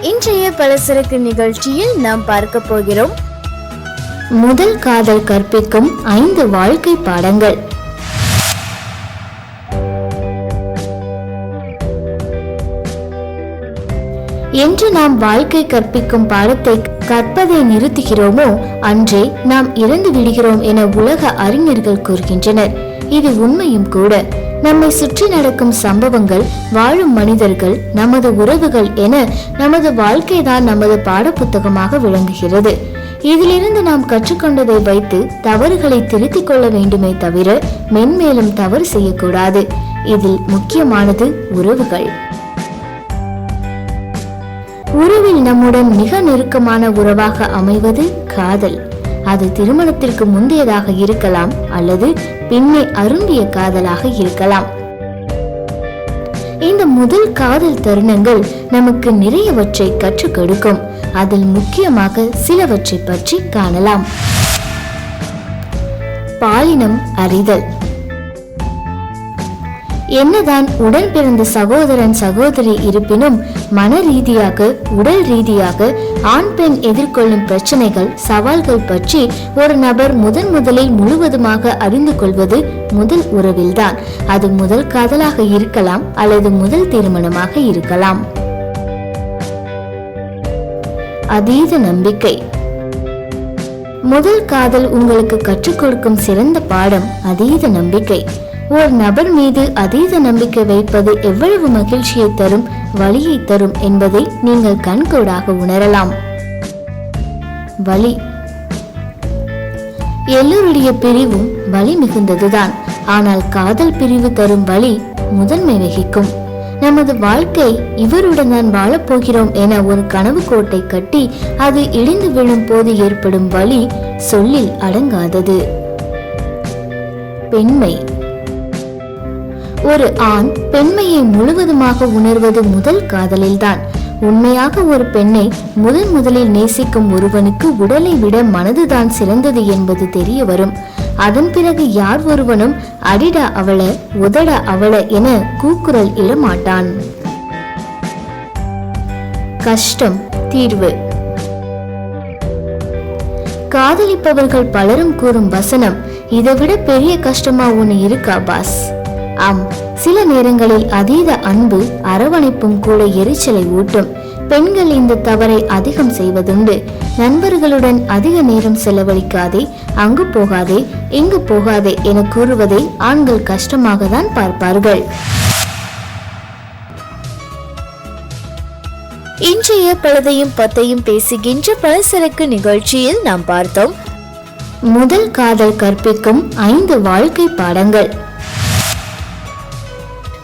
இன்றைய பலசரக்கு நிகழ்ச்சியில் நாம் பார்க்க போகிறோம். முதல் காதல் கற்பிக்கும் ஐந்து வாழ்க்கை பாடங்கள். என்று நாம் வாழ்க்கை கற்பிக்கும் பாடத்தை கற்பதை நிறுத்துகிறோமோ அன்றே நாம் இறந்து விடுகிறோம் என உலக அறிஞர்கள் கூறுகின்றனர். இது உண்மையும் கூட. நம்மை சுற்றி நடக்கும் சம்பவங்கள் வாழும் மனிதர்கள் நமது உறவுகள் என நமது வாழ்க்கைதான் நமது பாடப்புத்தகமாக விளங்குகிறது. இதிலிருந்து நாம் கற்றுக்கொண்டதை வைத்து தவறுகளை திருத்திக் கொள்ள வேண்டுமே தவிர மென்மேலும் தவறு செய்யக்கூடாது. இதில் முக்கியமானது உறவுகள். உறவில் நம்முடன் மிக நெருக்கமான உறவாக அமைவது காதல். அது திருமணத்திற்கு முந்தையதாக இருக்கலாம் அல்லது பின்னே அருந்திய காதலாக இருக்கலாம். இந்த முதல் காதல் தருணங்கள் நமக்கு நிறையவற்றை கற்றுக் கொடுக்கும். அதில் முக்கியமாக சிலவற்றை பற்றி காணலாம். பாலினம் அறிதல். என்னதான் உடன் பிறந்த சகோதரன் சகோதரி இருப்பினும் மன ரீதியாக உடல் ரீதியாக ஆண் பெண் எதிர்கொள்ளும் பிரச்சனைகள் சவால்கள் பற்றி ஒரு நபர் முதன் முதலில் முழுவதுமாக அறிந்து கொள்வது முதல் உறவில்தான். அது முதல் காதலாக இருக்கலாம் அல்லது முதல் திருமணமாக இருக்கலாம். அதீத நம்பிக்கை. முதல் காதல் உங்களுக்கு கற்றுக் கொடுக்கும் சிறந்த பாடம் அதீத நம்பிக்கை. ஒரு நபர் மீது அதீத நம்பிக்கை வைப்பது எவ்வளவு மகிழ்ச்சியை தரும் வலியை தரும் என்பதை நீங்கள் கண்கூடாக உணரலாம். வலி. எல்லோருடைய பிரிவும் வலி மிகுந்ததுதான். ஆனால் காதல் பிரிவு தரும் வழி முதன்மை வகிக்கும். நமது வாழ்க்கை இவருடன் தான் வாழப்போகிறோம் என ஒரு கனவு கோட்டை கட்டி அது இடிந்து விழும் போது ஏற்படும் வழி சொல்லில் அடங்காதது. பெண்மை. ஒரு ஆண் பெண்மையை முழுவதுமாக உணர்வது முதல் காதலில்தான். உண்மையாக ஒரு பெண்ணை முதன் முதலில் நேசிக்கும் ஒருவனுக்கு உடலை விட மனதுதான் சிறந்தது என்பது தெரிய வரும். அதன் பிறகு யார் ஒருவனும் அடிட அவள உதட அவள என கூக்குரல் இடமாட்டான் கஷ்டம் தீர்வு. காதலிப்பவர்கள் பலரும் கூறும் வசனம் இதைவிட பெரிய கஷ்டமா ஒன்று இருக்கா பாஸ்? ஆம் சில நேரங்களில் அதீத அன்பு அரவணைப்பும் கூட எரிச்சலை ஊட்டும். பெண்கள் இந்த தவறை அதிகம் செய்வதுண்டு. நண்பர்களுடன் அதிக நேரம் செலவழிக்காதே அங்கு போகாதே இங்கு போகாதே என கூறுவதை ஆண்கள் கஷ்டமாக தான் பார்ப்பார்கள். இன்றைய பழுதையும் பத்தையும் பேசுகின்ற பலசரக்கு நிகழ்ச்சியில் நாம் பார்த்தோம். முதல் காதல் கற்பிக்கும் ஐந்து வாழ்க்கை பாடங்கள்.